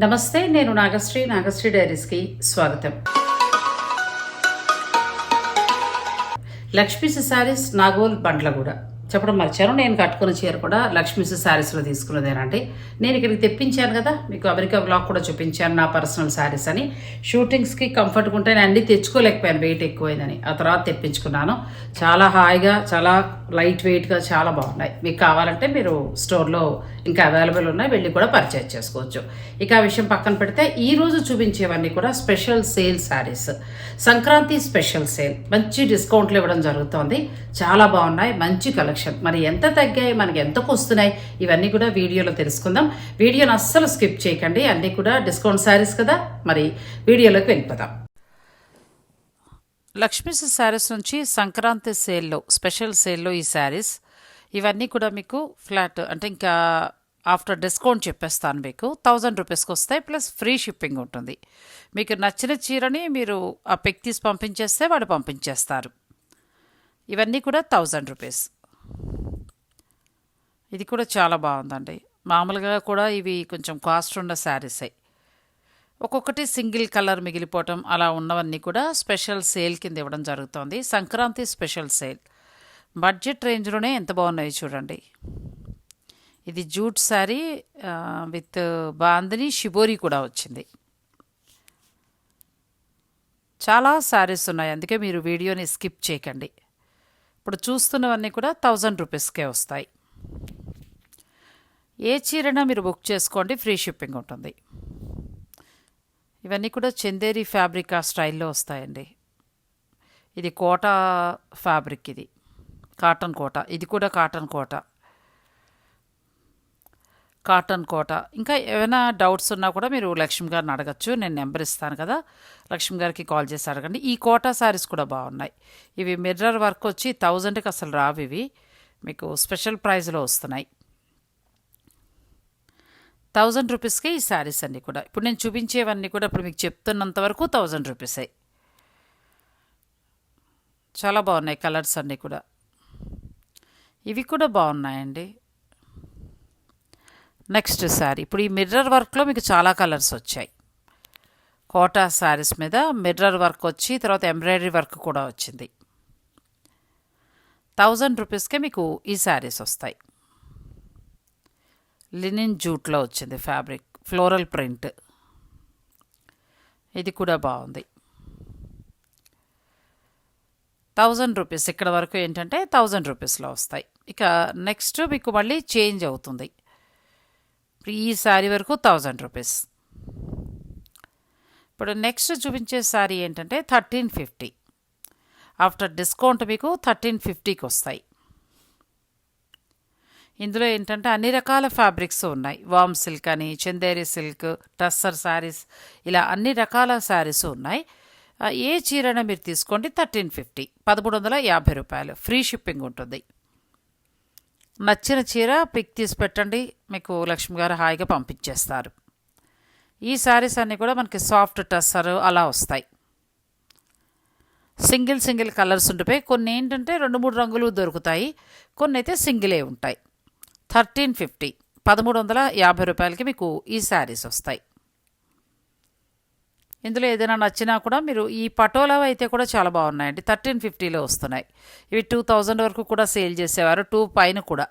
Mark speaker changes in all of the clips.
Speaker 1: నమస్తే నేను నాగశ్రీ. నాగశ్రీ డైరీస్కి స్వాగతం. లక్ష్మీ సిసారిస్ నాగోల్ బండ్లగూడ. చెప్పడం మర్చాను నేను కట్టుకున్న చీర కూడా లక్ష్మీస్ శారీస్లో తీసుకున్నదేనండి. నేను ఇక్కడికి తెప్పించాను కదా మీకు అమెరికా బ్లాగ్ కూడా చూపించాను నా పర్సనల్ శారీస్ అని. షూటింగ్స్కి కంఫర్ట్గా ఉంటే నేను అన్నీ తెచ్చుకోలేకపోయాను వెయిట్ ఎక్కువైందని. ఆ తర్వాత తెప్పించుకున్నాను. చాలా హాయిగా చాలా లైట్ వెయిట్గా చాలా బాగున్నాయి. మీకు కావాలంటే మీరు స్టోర్లో ఇంకా అవైలబుల్ ఉన్నాయి వెళ్ళి కూడా పర్చేజ్ చేసుకోవచ్చు. ఇక ఆ విషయం పక్కన పెడితే ఈ రోజు చూపించేవన్నీ కూడా special sale sarees. Sankranti special sale మంచి డిస్కౌంట్లు ఇవ్వడం జరుగుతోంది. చాలా బాగున్నాయి మంచి కలెక్షన్ మరి ఎంత తగ్గాయి మనకి ఎంతకు వస్తున్నాయి ఇవన్నీ కూడా వీడియోలో తెలుసుకుందాం. వీడియోని అస్సలు స్కిప్ చేయకండి అన్నీ కూడా డిస్కౌంట్ శారీస్ కదా. మరి వీడియోలోకి వెళ్ళిపోదాం. లక్ష్మీస్ శారీస్ నుంచి సంక్రాంతి సేల్లో స్పెషల్ సేల్లో ఈ శారీస్. ఇవన్నీ కూడా మీకు ఫ్లాట్ అంటే ఇంకా ఆఫ్టర్ డిస్కౌంట్ చెప్పేస్తాను మీకు. థౌజండ్ రూపీస్కి వస్తాయి ప్లస్ ఫ్రీ షిప్పింగ్ ఉంటుంది. మీకు నచ్చిన చీరని మీరు ఆ పిక్ తీసి పంపించేస్తే వాడు పంపించేస్తారు. ఇవన్నీ కూడా థౌజండ్ రూపీస్. ఇది కూడా చాలా బాగుందండి. మామూలుగా కూడా ఇవి కొంచెం కాస్ట్ ఉన్న శారీసే. ఒక్కొక్కటి సింగిల్ కలర్ మిగిలిపోవటం అలా ఉన్నవన్నీ కూడా స్పెషల్ సేల్ కింద ఇవ్వడం జరుగుతోంది. Sankranti special sale. బడ్జెట్ రేంజ్లోనే ఎంత బాగున్నాయి చూడండి. ఇది jute saree with bandhani shibori కూడా వచ్చింది. చాలా శారీస్ ఉన్నాయి. అందుకే మీరు వీడియోని స్కిప్ చేయకండి. ఇప్పుడు చూస్తున్నవన్నీ కూడా థౌజండ్ రూపీస్కే వస్తాయి. ఏ చీరనా మీరు బుక్ చేసుకోండి ఫ్రీ షిప్పింగ్ ఉంటుంది. ఇవన్నీ కూడా చందేరి ఫ్యాబ్రిక్ ఆ స్టైల్లో వస్తాయండి. ఇది కోట ఫ్యాబ్రిక్ ఇది. కాటన్ కోట. ఇది కూడా కాటన్ కోట. కాటన్ కోట. ఇంకా ఏమైనా డౌట్స్ ఉన్నా కూడా మీరు లక్ష్మి గారిని అడగచ్చు. నేను నెంబర్ ఇస్తాను కదా. లక్ష్మి గారికి కాల్ చేసి అడగండి. ఈ కోటా శారీస్ కూడా బాగున్నాయి. ఇవి మిర్రర్ వర్క్ వచ్చి థౌజండ్కి అసలు రావు ఇవి. మీకు స్పెషల్ ప్రైస్లో వస్తున్నాయి. థౌజండ్ రూపీస్కే ఈ శారీస్ అన్నీ కూడా. ఇప్పుడు నేను చూపించేవన్నీ కూడా ఇప్పుడు మీకు చెప్తున్నంత వరకు థౌజండ్ రూపీసే. చాలా బాగున్నాయి కలర్స్ అన్నీ కూడా. ఇవి కూడా బాగున్నాయండి. నెక్స్ట్ శారీ. ఇప్పుడు ఈ మిర్రర్ వర్క్లో మీకు చాలా కలర్స్ వచ్చాయి. కోటా శారీస్ మీద మిర్రర్ వర్క్ వచ్చి తర్వాత ఎంబ్రాయిడరీ వర్క్ కూడా వచ్చింది. థౌజండ్ రూపీస్కే మీకు ఈ శారీస్ వస్తాయి. లినిన్ జూట్లో వచ్చింది ఫ్యాబ్రిక్ ఫ్లోరల్ ప్రింట్. ఇది కూడా బాగుంది. థౌజండ్ రూపీస్ ఇక్కడ వరకు ఏంటంటే థౌజండ్ రూపీస్లో వస్తాయి. ఇక నెక్స్ట్ మీకు మళ్ళీ చేంజ్ అవుతుంది. ఇప్పుడు ఈ శారీ వరకు థౌజండ్ రూపీస్. ఇప్పుడు నెక్స్ట్ చూపించే శారీ ఏంటంటే థర్టీన్ ఫిఫ్టీ. ఆఫ్టర్ డిస్కౌంట్ మీకు థర్టీన్ ఫిఫ్టీకి వస్తాయి. ఇందులో ఏంటంటే అన్ని రకాల ఫ్యాబ్రిక్స్ ఉన్నాయి. వామ్ సిల్క్ అని చందేరి సిల్క్ టస్సర్ శారీస్ ఇలా అన్ని రకాల శారీస్ ఉన్నాయి. ఏ చీరైనా మీరు తీసుకోండి థర్టీన్ ఫిఫ్టీ. పదమూడు వందల యాభై రూపాయలు. ఫ్రీ షిప్పింగ్ ఉంటుంది. నచ్చిన చీర పిక్ తీసి పెట్టండి. మీకు లక్ష్మి గారు హాయిగా పంపించేస్తారు. ఈ శారీస్ అన్నీ కూడా మనకి సాఫ్ట్ టస్సర్ అలా వస్తాయి. సింగిల్ సింగిల్ కలర్స్ ఉండిపోయి కొన్ని ఏంటంటే రెండు మూడు రంగులు దొరుకుతాయి. కొన్ని అయితే సింగిలే ఉంటాయి. థర్టీన్ ఫిఫ్టీ పదమూడు వందల యాభై రూపాయలకి మీకు ఈ శారీస్ వస్తాయి. ఇందులో ఏదైనా నచ్చినా కూడా మీరు ఈ పటోలా అయితే కూడా చాలా బాగున్నాయండి. థర్టీన్ ఫిఫ్టీలో వస్తున్నాయి. ఇవి టూ థౌజండ్ వరకు కూడా సేల్ చేసేవారు. టూ పైన కూడా.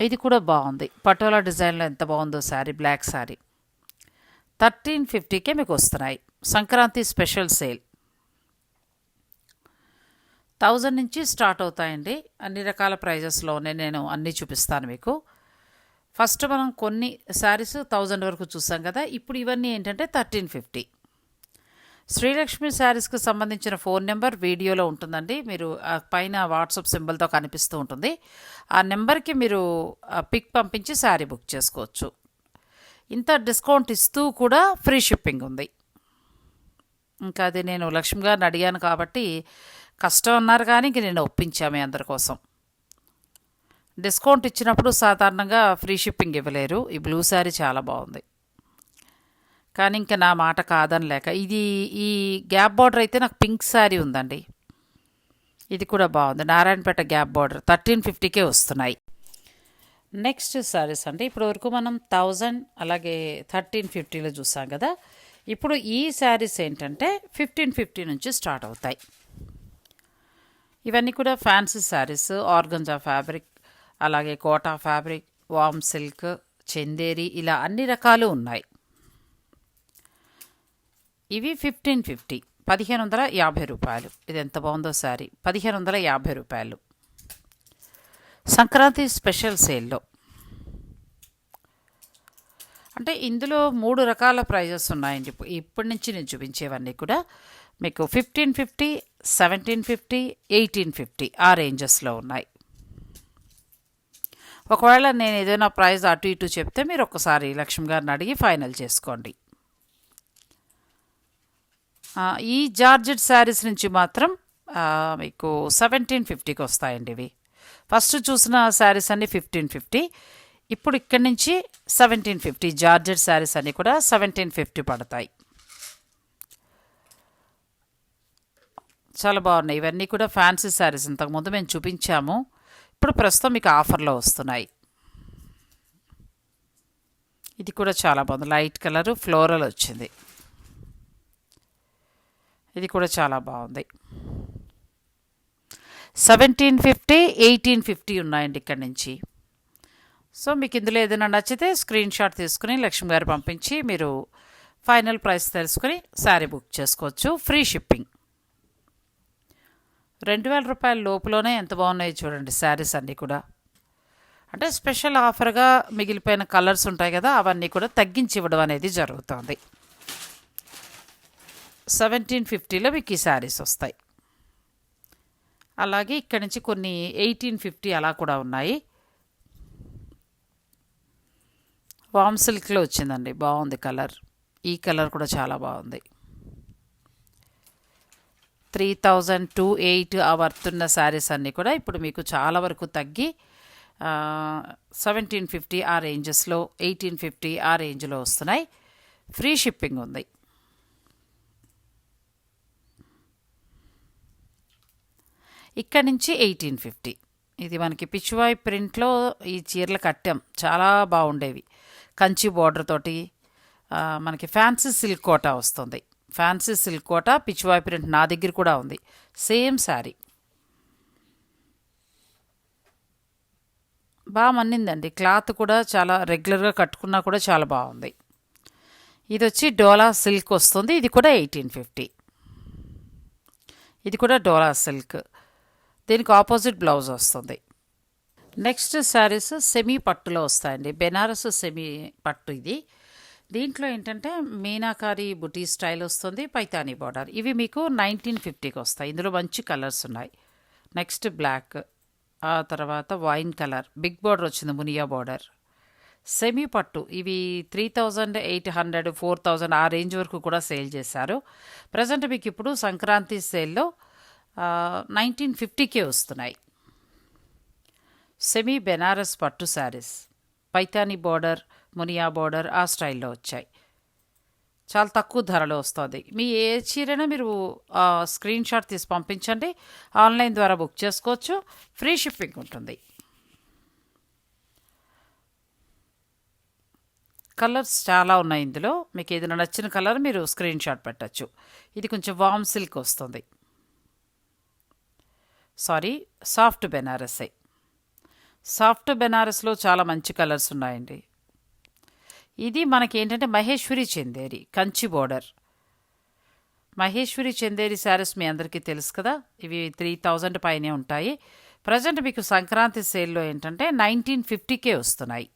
Speaker 1: ఇది కూడా బాగుంది. పటోలా డిజైన్లో ఎంత బాగుందో శారీ బ్లాక్ శారీ. థర్టీన్ ఫిఫ్టీకే మీకు వస్తున్నాయి. Sankranti special sale. థౌజండ్ నుంచి స్టార్ట్ అవుతాయండి. అన్ని రకాల ప్రైజెస్లోనే నేను అన్నీ చూపిస్తాను మీకు. ఫస్ట్ మనం కొన్ని శారీస్ థౌజండ్ వరకు చూసాం కదా ఇప్పుడు ఇవన్నీ ఏంటంటే థర్టీన్ ఫిఫ్టీ. శ్రీలక్ష్మి శారీస్కి సంబంధించిన ఫోన్ నెంబర్ వీడియోలో ఉంటుందండి. మీరు ఆ పైన వాట్సాప్ సింబల్తో కనిపిస్తూ ఉంటుంది. ఆ నెంబర్కి మీరు పిక్ పంపించి శారీ బుక్ చేసుకోవచ్చు. ఇంత డిస్కౌంట్ ఇస్తూ కూడా ఫ్రీ షిప్పింగ్ ఉంది. ఇంకా అది నేను లక్ష్మి గారిని అడిగాను కాబట్టి కష్టం అన్నారు కానీ ఇంక నేను ఒప్పించాము అందరి కోసం. డిస్కౌంట్ ఇచ్చినప్పుడు సాధారణంగా ఫ్రీ షిప్పింగ్ ఇవ్వలేరు. ఈ బ్లూ శారీ చాలా బాగుంది. కానీ ఇంకా నా మాట కాదని లేక ఇది ఈ గ్యాప్ బార్డర్ అయితే నాకు పింక్ శారీ ఉందండి. ఇది కూడా బాగుంది. నారాయణపేట గ్యాప్ బార్డర్ థర్టీన్ ఫిఫ్టీకే వస్తున్నాయి. నెక్స్ట్ సారీస్ అంటే ఇప్పుడు వరకు మనం థౌజండ్ అలాగే థర్టీన్ ఫిఫ్టీలో చూసాం కదా. ఇప్పుడు ఈ శారీస్ ఏంటంటే ఫిఫ్టీన్ ఫిఫ్టీ నుంచి స్టార్ట్ అవుతాయి. ఇవన్నీ కూడా ఫ్యాన్సీ శారీస్ ఆర్గంజా ఫ్యాబ్రిక్ అలాగే కోటా ఫ్యాబ్రిక్ వామ్ సిల్క్ చందేరి ఇలా అన్ని రకాలు ఉన్నాయి. ఇవి ఫిఫ్టీన్ ఫిఫ్టీ పదిహేను వందల యాభై రూపాయలు. ఇది ఎంత బాగుందో శారీ పదిహేను వందల యాభై రూపాయలు. సంక్రాంతి స్పెషల్ సేల్లో. అంటే ఇందులో మూడు రకాల ప్రైజెస్ ఉన్నాయండి. ఇప్పటి నుంచి నేను చూపించేవన్నీ కూడా మీకు fifteen fifty seventeen fifty eighteen fifty ఆ రేంజెస్లో ఉన్నాయి. ఒకవేళ నేను ఏదైనా ప్రైస్ అటు ఇటు చెప్తే మీరు ఒకసారి లక్ష్మి గారిని అడిగి ఫైనల్ చేసుకోండి. ఈ జార్జెట్ శారీస్ నుంచి మాత్రం మీకు సెవెంటీన్ ఫిఫ్టీకి వస్తాయండి ఇవి. ఫస్ట్ చూసిన శారీస్ అన్ని ఫిఫ్టీన్ ఫిఫ్టీ. ఇప్పుడు ఇక్కడి నుంచి సెవెంటీన్ ఫిఫ్టీ జార్జెట్ శారీస్ అన్నీ కూడా సెవెంటీన్ ఫిఫ్టీ పడతాయి. చాలా బాగున్నాయి. ఇవన్నీ కూడా ఫ్యాన్సీ శారీస్. ఇంతకుముందు మేము చూపించాము. ఇప్పుడు ప్రస్తుతం మీకు ఆఫర్లో వస్తున్నాయి. ఇది కూడా చాలా బాగుంది. లైట్ కలర్ ఫ్లోరల్ వచ్చింది. ఇది కూడా చాలా బాగుంది. సెవెంటీన్ ఫిఫ్టీ ఎయిటీన్ ఫిఫ్టీ ఉన్నాయండి ఇక్కడ నుంచి. సో మీకు ఇందులో ఏదైనా నచ్చితే స్క్రీన్ షాట్ తీసుకుని లక్ష్మి గారు పంపించి మీరు ఫైనల్ ప్రైస్ తెలుసుకుని శారీ బుక్ చేసుకోవచ్చు. Free shipping. రెండు వేల రూపాయల లోపులోనే ఎంత బాగున్నాయో చూడండి శారీస్ అన్నీ కూడా. అంటే స్పెషల్ ఆఫర్గా మిగిలిపోయిన కలర్స్ ఉంటాయి కదా అవన్నీ కూడా తగ్గించి ఇవ్వడం అనేది జరుగుతుంది. సెవెంటీన్ ఫిఫ్టీలో మీకు ఈ శారీస్ వస్తాయి. అలాగే ఇక్కడ నుంచి కొన్ని ఎయిటీన్ ఫిఫ్టీ అలా కూడా ఉన్నాయి. వామ్ సిల్క్లో వచ్చిందండి బాగుంది కలర్. ఈ కలర్ కూడా చాలా బాగుంది. త్రీ థౌజండ్ టూ ఎయిట్ ఆ వర్తున్న శారీస్ అన్నీ కూడా ఇప్పుడు మీకు చాలా వరకు తగ్గి సెవెంటీన్ ఫిఫ్టీ ఆ రేంజెస్లో ఎయిటీన్ ఫిఫ్టీ ఆ రేంజ్లో వస్తున్నాయి. ఫ్రీ షిప్పింగ్ ఉంది. ఇక్కడ నుంచి ఎయిటీన్ ఫిఫ్టీ. ఇది మనకి పిచ్చివాయి ప్రింట్లో ఈ చీరలు కట్టాం చాలా బాగుండేవి. కంచి బార్డర్ తోటి మనకి ఫ్యాన్సీ సిల్క్ కోట వస్తుంది. Fancy silk Kota Pichwai print నా దగ్గర కూడా ఉంది. సేమ్ శారీ. బాగా మన్నిందండి. క్లాత్ కూడా చాలా రెగ్యులర్గా కట్టుకున్నా కూడా చాలా బాగుంది. ఇది వచ్చి డోలా సిల్క్ వస్తుంది. ఇది కూడా ఎయిటీన్ ఫిఫ్టీ. ఇది కూడా డోలా సిల్క్. దీనికి ఆపోజిట్ బ్లౌజ్ వస్తుంది. నెక్స్ట్ శారీస్ సెమీ పట్టులో వస్తాయండి. బెనారస్ సెమీ పట్టు ఇది. దీంట్లో ఏంటంటే మీనాకారి బుటీ స్టైల్ వస్తుంది పైతానీ బార్డర్. ఇవి మీకు నైన్టీన్ ఫిఫ్టీకి వస్తాయి. ఇందులో మంచి కలర్స్ ఉన్నాయి. నెక్స్ట్ బ్లాక్ ఆ తర్వాత వైన్ కలర్. బిగ్ బార్డర్ వచ్చింది మునియా బార్డర్. సెమీ పట్టు. ఇవి three thousand eight hundred four thousand ఆ రేంజ్ వరకు కూడా సేల్ చేశారు. ప్రజెంట్ మీకు ఇప్పుడు సంక్రాంతి సేల్లో నైన్టీన్ ఫిఫ్టీకే వస్తున్నాయి. సెమీ బెనారస్ పట్టు శారీస్. పైతానీ బార్డర్ మునియా బోర్డర్ ఆ స్టైల్లో వచ్చాయి. చాలా తక్కువ ధరలో వస్తుంది. మీ ఏ చీరైనా మీరు స్క్రీన్ షాట్ తీసి పంపించండి. ఆన్లైన్ ద్వారా బుక్ చేసుకోవచ్చు. ఫ్రీ షిప్పింగ్ ఉంటుంది. కలర్స్ చాలా ఉన్నాయి ఇందులో. మీకు ఏదైనా నచ్చిన కలర్ మీరు స్క్రీన్ షాట్ పెట్టచ్చు. ఇది కొంచెం వామ్ సిల్క్ వస్తుంది. సారీ సాఫ్ట్ బెనారసే. సాఫ్ట్ బెనారస్లో చాలా మంచి కలర్స్ ఉన్నాయండి. ఇది మనకి ఏంటంటే మహేశ్వరి చందేరి కంచి బోర్డర్. మహేశ్వరి చందేరి శారీస్ మీ అందరికీ తెలుసు కదా? ఇవి త్రీ థౌజండ్ పైనే ఉంటాయి. ప్రజెంట్ మీకు సంక్రాంతి సేల్లో ఏంటంటే నైన్టీన్ ఫిఫ్టీకే వస్తున్నాయి.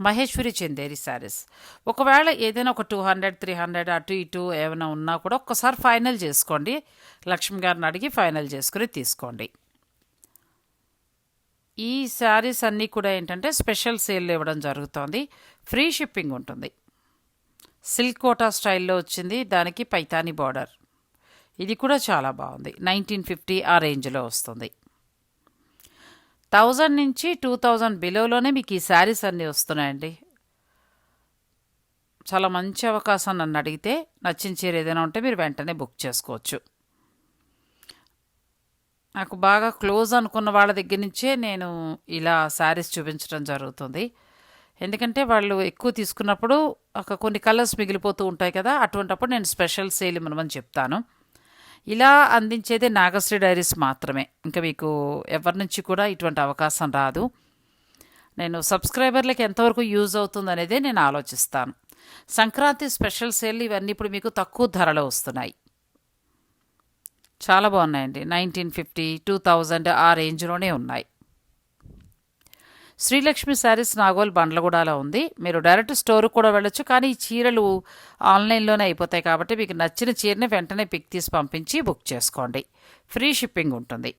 Speaker 1: మహేశ్వరి చందేరి శారీస్. ఒకవేళ ఏదైనా ఒక టూ హండ్రెడ్ త్రీ హండ్రెడ్ అటు ఇటు ఏమైనా ఉన్నా కూడా ఒక్కసారి ఫైనల్ చేసుకోండి. లక్ష్మి గారిని అడిగి ఫైనల్ చేసుకుని తీసుకోండి. ఈ శారీస్ అన్నీ కూడా ఏంటంటే స్పెషల్ సేల్ ఇవ్వడం జరుగుతోంది. ఫ్రీ షిప్పింగ్ ఉంటుంది. సిల్క్ కోటా స్టైల్లో వచ్చింది. దానికి పైతాని బార్డర్. ఇది కూడా చాలా బాగుంది. నైన్టీన్ ఫిఫ్టీ ఆ రేంజ్లో వస్తుంది. థౌజండ్ నుంచి టూ థౌజండ్ బిలోలోనే మీకు ఈ శారీస్ అన్నీ వస్తున్నాయండి. చాలా మంచి అవకాశం నన్ను అడిగితే నచ్చిన చీర ఏదైనా ఉంటే మీరు వెంటనే బుక్ చేసుకోవచ్చు. నాకు బాగా క్లోజ్ అనుకున్న వాళ్ళ దగ్గర నుంచే నేను ఇలా శారీస్ చూపించడం జరుగుతుంది. ఎందుకంటే వాళ్ళు ఎక్కువ తీసుకున్నప్పుడు ఒక కొన్ని కలర్స్ మిగిలిపోతూ ఉంటాయి కదా అటువంటప్పుడు నేను స్పెషల్ సేల్ ఇవ్వమని చెప్తాను. ఇలా అందించేది నాగశ్రీ డైరీస్ మాత్రమే. ఇంకా మీకు ఎవరి నుంచి కూడా ఇటువంటి అవకాశం రాదు. నేను సబ్స్క్రైబర్లకు ఎంతవరకు యూజ్ అవుతుంది అనేది నేను ఆలోచిస్తాను. సంక్రాంతి స్పెషల్ సేల్ ఇవన్నీ ఇప్పుడు మీకు తక్కువ ధరలో వస్తున్నాయి. చాలా బాగున్నాయండి. నైన్టీన్ ఫిఫ్టీ టూ థౌజండ్ ఆ రేంజ్లోనే ఉన్నాయి. శ్రీలక్ష్మి శారీస్ నాగోల్ బండ్లగూడలో ఉంది. మీరు డైరెక్ట్ స్టోర్కి కూడా వెళ్ళొచ్చు. కానీ ఈ చీరలు ఆన్లైన్లోనే అయిపోతాయి కాబట్టి మీకు నచ్చిన చీరని వెంటనే పిక్ తీసి పంపించి బుక్ చేసుకోండి. ఫ్రీ షిప్పింగ్ ఉంటుంది.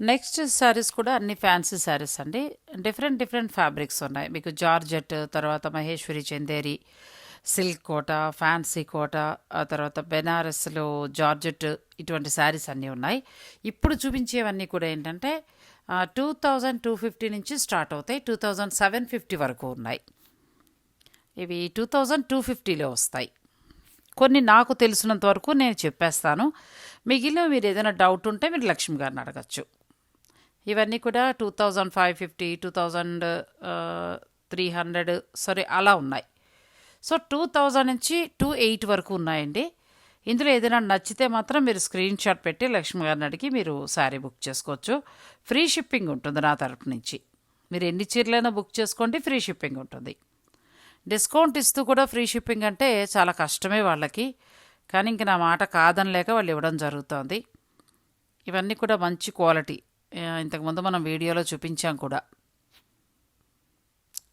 Speaker 1: నెక్స్ట్ శారీస్ కూడా అన్ని ఫ్యాన్సీ శారీస్ అండి. డిఫరెంట్ డిఫరెంట్ ఫ్యాబ్రిక్స్ ఉన్నాయి. మీకు జార్జెట్ తర్వాత మహేశ్వరి చందేరి సిల్క్ కోట ఫ్యాన్సీ కోట ఆ తర్వాత బెనారస్లో జార్జెట్ ఇటువంటి శారీస్ అన్నీ ఉన్నాయి. ఇప్పుడు చూపించేవన్నీ కూడా ఏంటంటే టూ థౌజండ్ టూ ఫిఫ్టీ నుంచి స్టార్ట్ అవుతాయి. టూ థౌజండ్ సెవెన్ ఫిఫ్టీ వరకు ఉన్నాయి. ఇవి టూ థౌజండ్ టూ ఫిఫ్టీలో వస్తాయి. కొన్ని నాకు తెలిసినంత వరకు నేను చెప్పేస్తాను. మిగిలిన మీరు ఏదైనా డౌట్ ఉంటే మీరు లక్ష్మి గారిని అడగచ్చు. ఇవన్నీ కూడా two thousand five fifty two thousand three hundred saree అలా ఉన్నాయి. సో టూ థౌజండ్ నుంచి టూ ఎయిట్ వరకు ఉన్నాయండి. ఇందులో ఏదైనా నచ్చితే మాత్రం మీరు స్క్రీన్ షాట్ పెట్టి లక్ష్మి గారిని అడిగి మీరు శారీ బుక్ చేసుకోవచ్చు. ఫ్రీ షిప్పింగ్ ఉంటుంది నా తరపు నుంచి. మీరు ఎన్ని చీరలైనా బుక్ చేసుకోండి ఫ్రీ షిప్పింగ్ ఉంటుంది. డిస్కౌంట్ ఇస్తూ కూడా ఫ్రీ షిప్పింగ్ అంటే చాలా కష్టమే వాళ్ళకి. కానీ ఇంక నా మాట కాదనలేక వాళ్ళు ఇవ్వడం జరుగుతోంది. ఇవన్నీ కూడా మంచి క్వాలిటీ ఇంతకుముందు మనం వీడియోలో చూపించాం కూడా.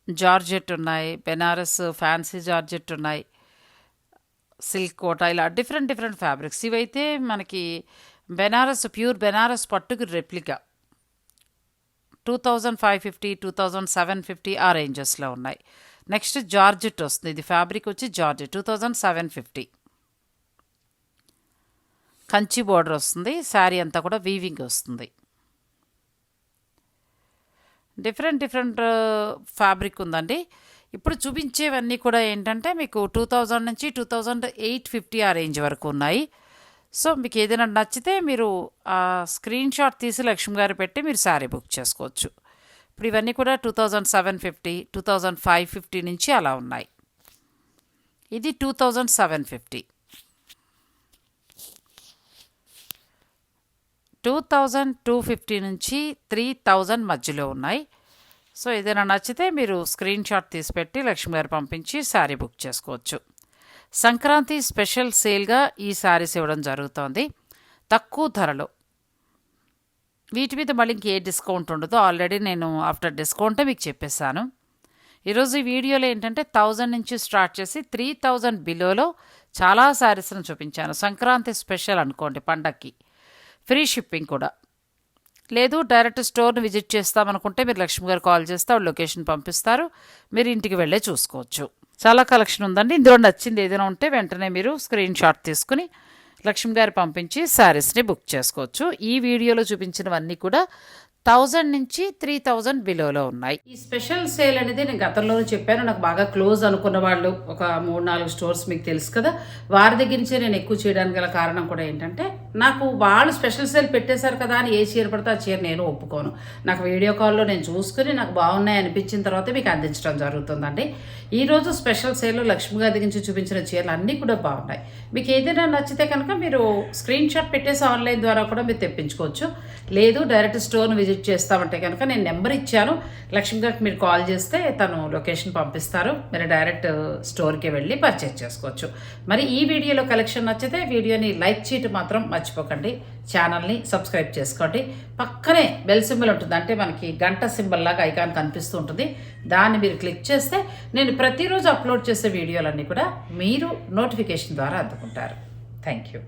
Speaker 1: జార్జెట్ ఉన్నాయి బెనారస్ ఫ్యాన్సీ జార్జెట్ ఉన్నాయి సిల్క్ కోట ఇలా డిఫరెంట్ డిఫరెంట్ ఫ్యాబ్రిక్స్. ఇవైతే మనకి బెనారస్ ప్యూర్ బెనారస్ పట్టుకు replica. Two thousand five fifty two thousand seven fifty ఆ రేంజెస్లో ఉన్నాయి. నెక్స్ట్ జార్జెట్ వస్తుంది. ఇది ఫ్యాబ్రిక్ వచ్చి georgette two thousand seven fifty. Kanchi border వస్తుంది. శారీ అంతా కూడా వీవింగ్ వస్తుంది. డిఫరెంట్ డిఫరెంట్ ఫ్యాబ్రిక్ ఉందండి. ఇప్పుడు చూపించేవన్నీ కూడా ఏంటంటే మీకు టూ థౌజండ్ నుంచి టూ థౌజండ్ ఎయిట్ ఫిఫ్టీ ఆ రేంజ్ వరకు ఉన్నాయి. సో మీకు ఏదైనా నచ్చితే మీరు ఆ స్క్రీన్ షాట్ తీసి లక్ష్మి గారు పెట్టి మీరు శారీ బుక్ చేసుకోవచ్చు. ఇప్పుడు ఇవన్నీ కూడా two thousand seven fifty two thousand five fifty నుంచి అలా ఉన్నాయి. ఇది two thousand seven fifty. Two thousand two fifty నుంచి త్రీ థౌజండ్ మధ్యలో ఉన్నాయి. సో ఏదైనా నచ్చితే మీరు స్క్రీన్ షాట్ తీసి పెట్టి లక్ష్మి గారు పంపించి శారీ బుక్ చేసుకోవచ్చు. సంక్రాంతి స్పెషల్ సేల్గా ఈ శారీస్ ఇవ్వడం జరుగుతోంది. తక్కువ ధరలో. వీటి మీద మళ్ళీ ఇంకే డిస్కౌంట్ ఉండదు. ఆల్రెడీ నేను ఆఫ్టర్ డిస్కౌంటే మీకు చెప్పేశాను. ఈరోజు ఈ వీడియోలో ఏంటంటే థౌజండ్ నుంచి స్టార్ట్ చేసి త్రీ థౌజండ్ బిలోలో చాలా శారీస్ను చూపించాను. సంక్రాంతి స్పెషల్ అనుకోండి పండక్కి. ఫ్రీ షిప్పింగ్ కూడా. లేదు డైరెక్ట్ స్టోర్ని విజిట్ చేస్తామనుకుంటే మీరు లక్ష్మి గారు కాల్ చేస్తే వాళ్ళు లొకేషన్ పంపిస్తారు. మీరు ఇంటికి వెళ్ళే చూసుకోవచ్చు. చాలా కలెక్షన్ ఉందండి. ఇందులో నచ్చింది ఏదైనా ఉంటే వెంటనే మీరు స్క్రీన్ షాట్ తీసుకుని లక్ష్మి గారు పంపించి శారీస్ని బుక్ చేసుకోవచ్చు. ఈ వీడియోలో చూపించినవన్నీ కూడా థౌజండ్ నుంచి త్రీ థౌజండ్ బిలోలో ఉన్నాయి. ఈ స్పెషల్ సేల్ అనేది నేను గతంలోనే చెప్పాను. నాకు బాగా క్లోజ్ అనుకున్న వాళ్ళు ఒక మూడు నాలుగు స్టోర్స్ మీకు తెలుసు కదా. వారి దగ్గర నుంచే నేను ఎక్కువ చేయడానికి గల కారణం కూడా ఏంటంటే నాకు వాళ్ళు స్పెషల్ సేల్ పెట్టేశారు కదా అని ఏ చీర పడితే ఆ చీర నేను ఒప్పుకోను. నాకు వీడియో కాల్లో నేను చూసుకుని నాకు బాగున్నాయి అనిపించిన తర్వాత మీకు అందించడం జరుగుతుందండి. ఈరోజు స్పెషల్ సేల్లో లక్ష్మి గారి దగ్గర నుంచి చూపించిన చీరలు అన్నీ కూడా బాగున్నాయి. మీకు ఏదైనా నచ్చితే కనుక మీరు స్క్రీన్ షాట్ పెట్టేసి ఆన్లైన్ ద్వారా కూడా మీరు తెప్పించుకోవచ్చు. లేదు డైరెక్ట్ స్టోర్ విజిట్ చేస్తామంటే కనుక నేను నెంబర్ ఇచ్చాను. లక్ష్మీ గారికి మీరు కాల్ చేస్తే తను లొకేషన్ పంపిస్తారు. మీరు డైరెక్ట్ స్టోర్కి వెళ్ళి పర్చేజ్ చేసుకోవచ్చు. మరి ఈ వీడియోలో కలెక్షన్ నచ్చితే వీడియోని లైక్ చేయటం మాత్రం మర్చిపోకండి. ఛానల్ని సబ్స్క్రైబ్ చేసుకోండి. పక్కనే బెల్ సింబల్ ఉంటుంది. అంటే మనకి గంట సింబల్ లాగా ఐకాన్ కనిపిస్తూ ఉంటుంది. దాన్ని మీరు క్లిక్ చేస్తే నేను ప్రతిరోజు అప్లోడ్ చేసే వీడియోలన్నీ కూడా మీరు నోటిఫికేషన్ ద్వారా అందుకుంటారు. Thank you.